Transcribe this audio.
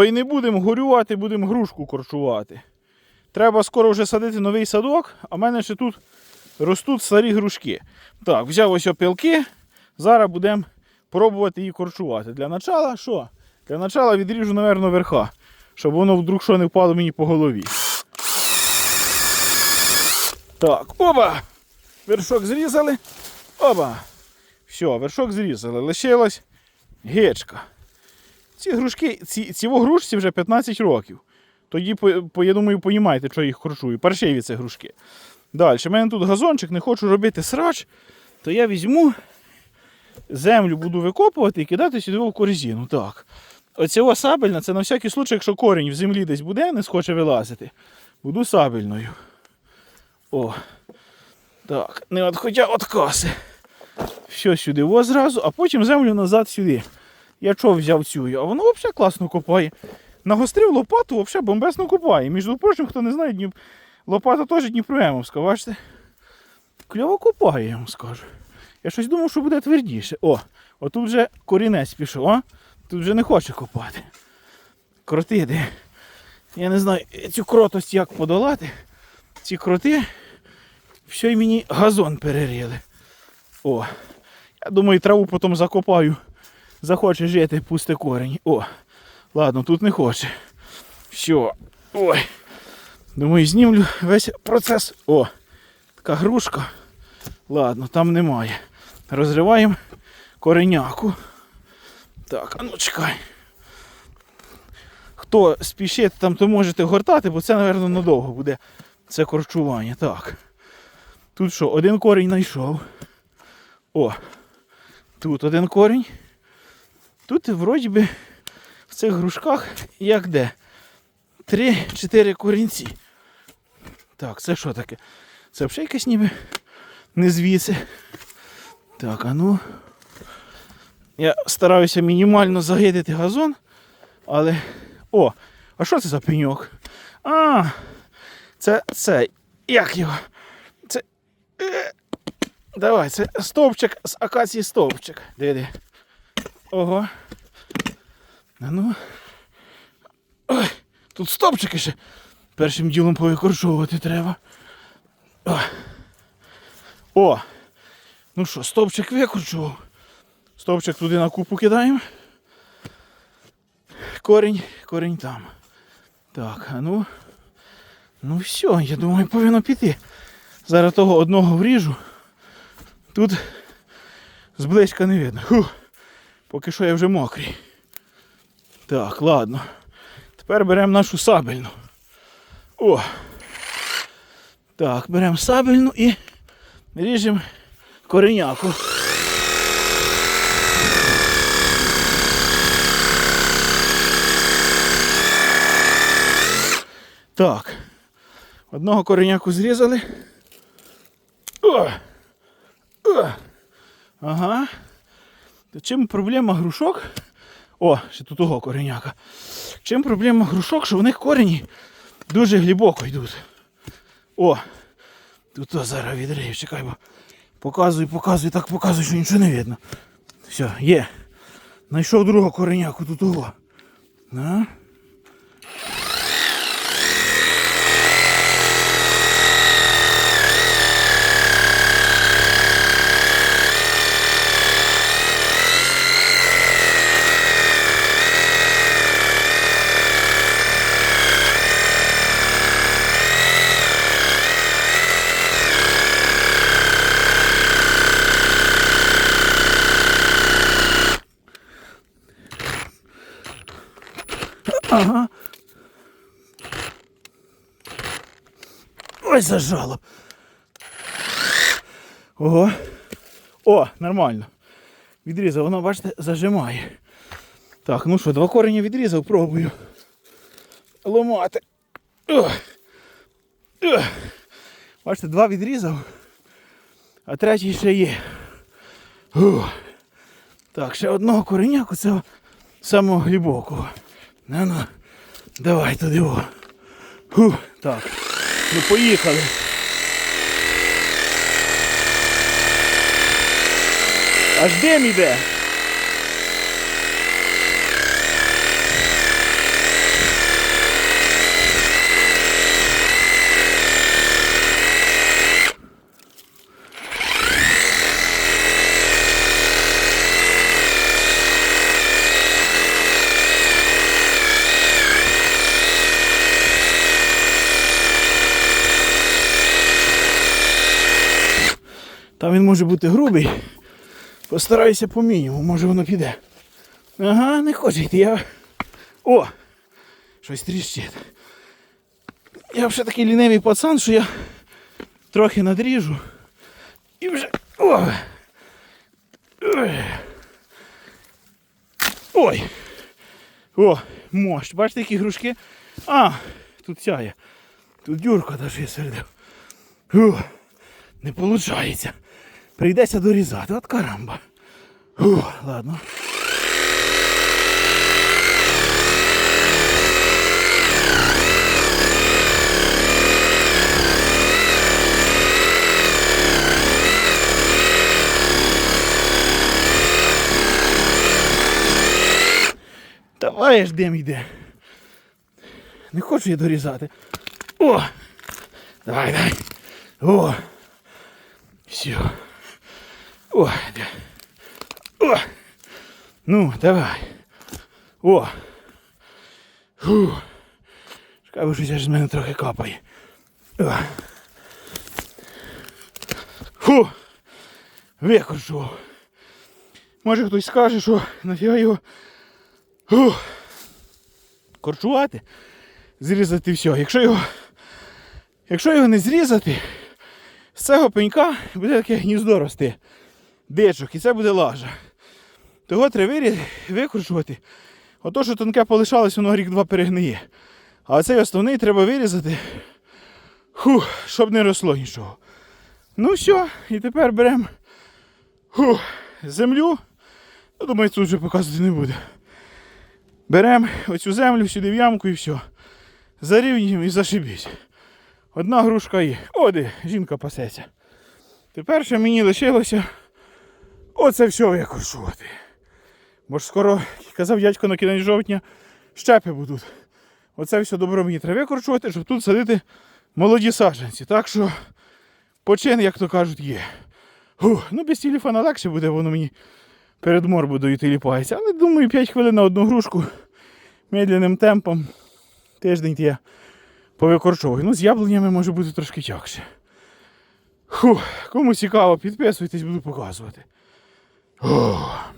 Ой, не будемо горювати, будемо грушку корчувати. Треба скоро вже садити новий садок, а в мене ще тут ростуть старі грушки. Так, взяв ось опілки. Зараз будемо пробувати її корчувати. Для начала що? Для начала відріжу, напевно, верха, щоб воно вдруг що не впало мені по голові. Так, оба! Вершок зрізали. Оба. Все, вершок зрізали. Лишилась гечка. Ці грушки, ці, ці грушці вже 15 років. Тоді, по, я думаю, понімаєте, що їх корчую. Паршиві це грушки. Далі, у мене тут газончик, не хочу робити срач, то я візьму, землю буду викопувати і кидати сюди в корзину. Так. Оця сабельна, це на всякий случай, якщо корінь в землі десь буде, не схоче вилазити. Буду сабельною. О. Так, не відходя від каси. Все сюди ось зразу, а потім землю назад сюди. Я чого взяв цю, а воно взагалі класно копає. Нагострив лопату, взагалі бомбесно копає. Між прочим, хто не знає, Дніп... лопата теж Дніпроємовська, бачите? Кльово копає, я вам скажу. Я щось думав, що буде твердіше. О, отут вже корінець пішов, а? Тут вже не хоче копати. Кроти де. Я не знаю, цю кротость як подолати. Ці кроти, все й мені газон перерили. О, я думаю, траву потім закопаю. Захоче жити, пусте корінь. О, ладно, тут не хоче. Все. Ой. Думаю, знімлю весь процес. О, така грушка. Ладно, там немає. Розриваємо кореняку. Так, а ну чекай. Хто спішить, там то можете гортати, бо це, мабуть, надовго буде це корчування. Так. Тут що, один корінь знайшов. О, тут один корінь. Тут вроді би в цих грушках як де? Три-чотири корінці. Так, це що таке? Це взагалі якась ніби не звідси. Так, а ну. Я стараюся мінімально загидити газон, але. О! А що це за пеньок? А, це це. Як його? Це. Е, давай, це стовпчик з акації стовпчик. Диви. Ого. А ну. Ой, тут стовпчики ще. Першим ділом повикорчовувати треба. О. О! Ну що, стовпчик викорчував. Стовпчик туди на купу кидаємо. Корінь, корінь там. Так, а ну. Ну все, я думаю, повинно піти. Зараз того одного вріжу. Тут зблизька не видно. Фух. Поки що я вже мокрий. Так, ладно. Тепер беремо нашу сабельну. О! Так, беремо сабельну і ріжемо кореняку. Так. Одного кореняку зрізали. О! О! Ага. Чим проблема грушок? О, ще тут того кореняка. Чим проблема грушок, що в них корені дуже глибоко йдуть. О! Тут зараз відрив, чекай, бо показуй, показуй, так показуй, що нічого не видно. Все, є. Знайшов другого кореняку тут того. На. Ага. Ой, зажало. Ого. О, нормально. Відрізав, воно, бачите, зажимає. Так, ну що, два корені відрізав, пробую. Ломати. Бачите, два відрізав, а третій ще є. Ух. Так, ще одного кореняку, це самого глибокого. Ну ну, давай туди о. Фу, так. Ну поїхали. Аж дим іде. Там він може бути грубий. Постараюся по мінімуму, може воно піде. Ага, не хоче йти. Я... О! Щось тріщить. Я вже такий лінивий пацан, що я трохи надріжу. І вже. О! Ой! О, мощ. Бачите, які грушки? А, тут сяє. Тут дюрка даже сердив. Фу, не виходить. Прийдеться дорізати. От карамба. Фу, ладно. Давай аж дим йде. Не хочу я дорізати. О! Давай, давай. О! Все. О, де. О! Ну, давай. О! Фу. Бо щось з мене трохи капає. О. Фу! Викорчував. Може хтось скаже, що нафіга його Фух. корчувати, зрізати все. Якщо його, якщо його не зрізати, з цього пенька буде таке гніздо рости. Дичок, і це буде лажа. Того треба викручувати. Ото, що тонке полишалось, воно рік-два перегниє. А цей основний треба вирізати, фух, щоб не росло нічого. Ну все, і тепер беремо землю. Ну, думаю, тут вже показувати не буде. Беремо оцю землю сюди в ямку і все. Зарівнюємо і зашибіть. Одна грушка є. О, де, жінка пасеться. Тепер ще мені лишилося оце все викорчувати. Бо ж скоро, казав дядько на кінець жовтня, щепи будуть. Оце все добро мені треба викорчувати, щоб тут садити молоді саджанці. Так що почин, як то кажуть, є. Фух, ну без телефона легше буде, воно мені перед морбудою тіліпається. Але думаю, 5 хвилин на одну грушку медленним темпом. Тиждень я повикорчовую. Ну, з яблунями може бути трошки тягше. Фух, кому цікаво, підписуйтесь, буду показувати. 후.